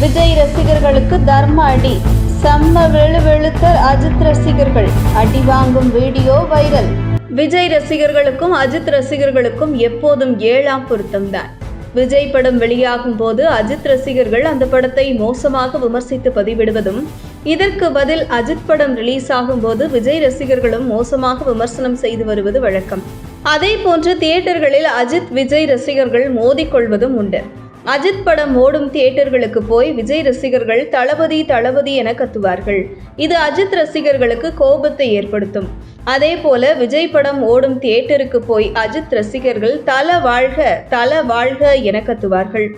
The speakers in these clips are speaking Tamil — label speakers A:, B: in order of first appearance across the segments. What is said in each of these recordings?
A: விஜய் ரசிகர்களுக்கு தர்ம அடி. செம்ம வெளுவெளுத்தர் அஜித் ரசிகர்கள். அடி வாங்கும் வீடியோ வைரல். விஜய் ரசிகர்களுக்கும் அஜித் ரசிகர்களுக்கும் எப்போதும் ஏழாம் பொருத்தம்தான் விஜய் படம் வெளியாகும் போது அஜித் ரசிகர்கள் அந்த படத்தை மோசமாக விமர்சித்து பதிவிடுவதும் இதற்கு பதில் அஜித் படம் ரிலீஸ் ஆகும் போது விஜய் ரசிகர்களும் மோசமாக விமர்சனம் செய்து வருவது வழக்கம். அதே போன்று தியேட்டர்களில் அஜித் விஜய் ரசிகர்கள் மோதிக்கொள்வதும் உண்டு. அஜித் படம் ஓடும் தியேட்டர்களுக்கு போய் விஜய் ரசிகர்கள் தளபதி தளபதி என கத்துவார்கள். இது அஜித் ரசிகர்களுக்கு கோபத்தை ஏற்படுத்தும். அதே போல விஜய் படம் ஓடும் தியேட்டருக்கு போய் அஜித் ரசிகர்கள் தல வாழ்க தல வாழ்க என கத்துவார்கள்.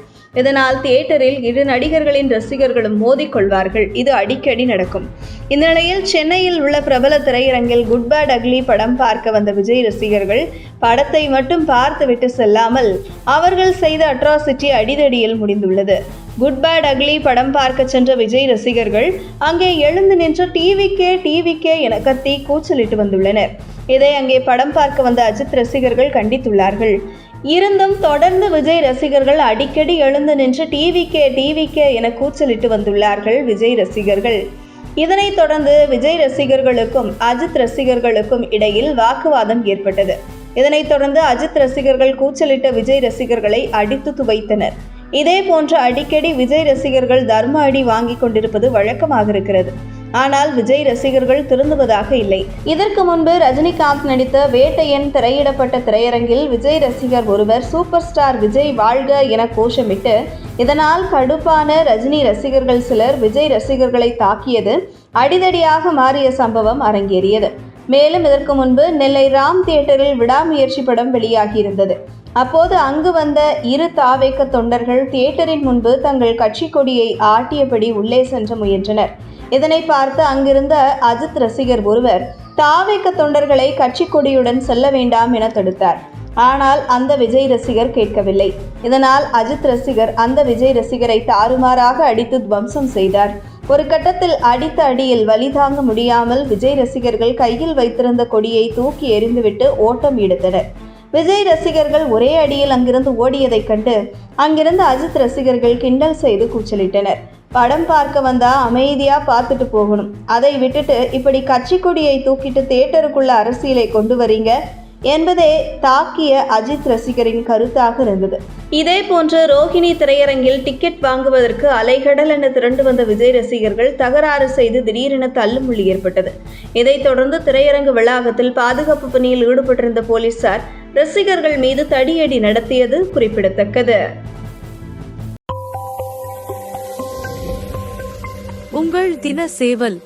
A: இதனால் தியேட்டரில் இரு நடிகர்களின் ரசிகர்களும் மோதிக்கொள்வார்கள். இது அடிக்கடி நடக்கும். இந்த நிலையில் சென்னையில் உள்ள பிரபல திரையரங்கில் குட் பேட் அக்லி படம் பார்க்க வந்த விஜய் ரசிகர்கள் படத்தை மட்டும் பார்த்துவிட்டு செல்லாமல் அவர்கள் செய்த அட்ராசிட்டி அடிதடியில் முடிந்துள்ளது. குட் பேட் அக்லி படம் பார்க்க சென்ற விஜய் ரசிகர்கள் அங்கே எழுந்து நின்று டிவிக்கே டிவிக்கே என கத்தி கூச்சலிட்டு வந்துள்ளனர். இதை அங்கே படம் பார்க்க வந்த அஜித் ரசிகர்கள் கண்டித்துள்ளார்கள். இருந்தும் தொடர்ந்து விஜய் ரசிகர்கள் அடிக்கடி எழுந்து நின்று டிவிகே டிவி கே என கூச்சலிட்டு வந்துள்ளார்கள் விஜய் ரசிகர்கள். இதனைத் தொடர்ந்து விஜய் ரசிகர்களுக்கும் அஜித் ரசிகர்களுக்கும் இடையில் வாக்குவாதம் ஏற்பட்டது. இதனைத் தொடர்ந்து அஜித் ரசிகர்கள் கூச்சலிட்ட விஜய் ரசிகர்களை அடித்து துவைத்தனர். இதே போன்று அடிக்கடி விஜய் ரசிகர்கள் தர்ம அடி வாங்கிக் கொண்டிருப்பது வழக்கமாக இருக்கிறது. ஆனால் விஜய் ரசிகர்கள் திருந்துவதாக இல்லை. இதற்கு முன்பு ரஜினிகாந்த் நடித்த வேட்டையன் திரையிடப்பட்ட திரையரங்கில் விஜய் ரசிகர் ஒருவர் சூப்பர் ஸ்டார் விஜய் வாழ்க என கோஷமிட்டு இதனால் கடுப்பான ரஜினி ரசிகர்கள் சிலர் விஜய் ரசிகர்களை தாக்கியது அடிதடியாக மாறிய சம்பவம் அரங்கேறியது. மேலும் இதற்கு முன்பு நெல்லை ராம் தியேட்டரில் விடாமுயற்சி படம் வெளியாகியிருந்தது. அப்போது அங்கு வந்த இரு தாவேக்க தொண்டர்கள் தியேட்டரின் முன்பு தங்கள் கட்சி கொடியை ஆட்டியபடி உள்ளே சென்று முயன்றனர். இதனை பார்த்து அங்கிருந்த அஜித் ரசிகர் ஒருவர் தாவேக்க தொண்டர்களை கட்சி கொடியுடன் செல்ல வேண்டாம் என தடுத்தார். ஆனால் அந்த விஜய் ரசிகர் கேட்கவில்லை. இதனால் அஜித் ரசிகர் அந்த விஜய் ரசிகரை தாறுமாறாக அடித்து துவம்சம் செய்தார். ஒரு கட்டத்தில் அடித்த அடியில் வலி தாங்க முடியாமல் விஜய் ரசிகர்கள் கையில் வைத்திருந்த கொடியை தூக்கி எறிந்துவிட்டு ஓட்டம் எடுத்தனர். விஜய் ரசிகர்கள் ஒரே அடியில் அங்கிருந்து ஓடியதைக் கண்டு அங்கிருந்த அஜித் ரசிகர்கள் கிண்டல் செய்து கூச்சலிட்டனர். படம் பார்க்க வந்தா அமைதியாக பார்த்துட்டு போகணும். அதை விட்டுட்டு இப்படி கட்சி கொடியை தூக்கிட்டு தேட்டருக்குள்ள அரசியலை கொண்டு வரீங்க என்பதே தாக்கிய அஜித் ரசிகரின் கருத்தாக இருந்தது. இதே போன்று ரோஹிணி திரையரங்கில் டிக்கெட் வாங்குவதற்கு அலைகடல் என திரண்டு வந்த விஜய் ரசிகர்கள் தகராறு செய்து திடீரென தள்ளுமுள்ளி ஏற்பட்டது. இதைத் தொடர்ந்து திரையரங்கு வளாகத்தில் பாதுகாப்பு பணியில் ஈடுபட்டிருந்த போலீசார் ரசிகர்கள் மீது தடியடி நடத்தியது குறிப்பிடத்தக்கது.
B: உங்கள் தின சேவல்